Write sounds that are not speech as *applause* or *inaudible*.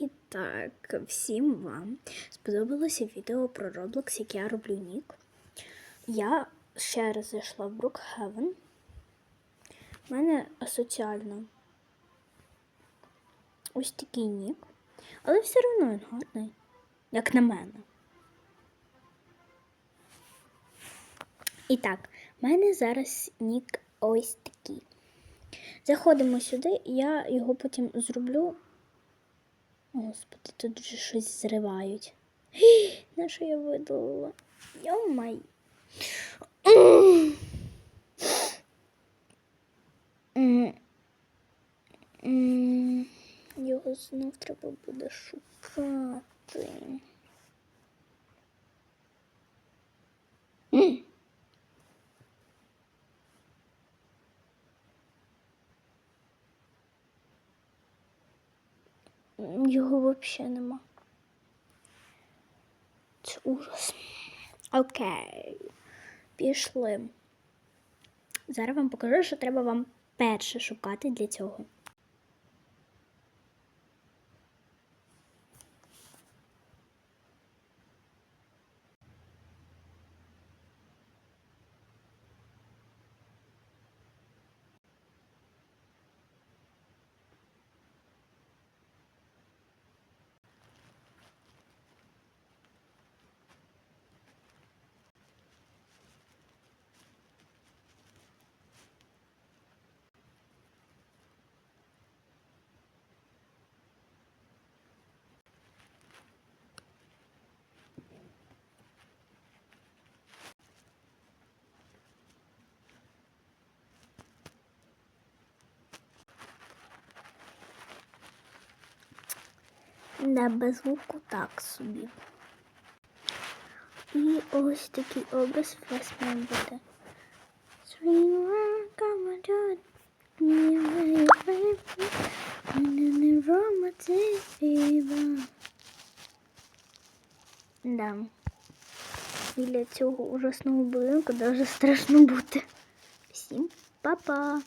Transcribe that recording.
І так, всім вам сподобалося відео про Roblox, як я роблю нік. Я ще раз зайшла в Brookhaven. У мене асоціально ось такий нік. Але все одно він гарний, як на мене. І так, в мене зараз нік ось такий. Заходимо сюди, я його потім зроблю. Господи, тут вже щось зривають. *gasps* На що я видалила? Йомай. Його знов треба буде шукати. Його взагалі нема. Це ужас. Окей. Пішли. Зараз вам покажу, що треба вам перше шукати для цього. Да, без звуку так собі. І ось такий образ вас має бути. Да. Біля цього ужасного будинку дуже страшно бути. Всім па-па!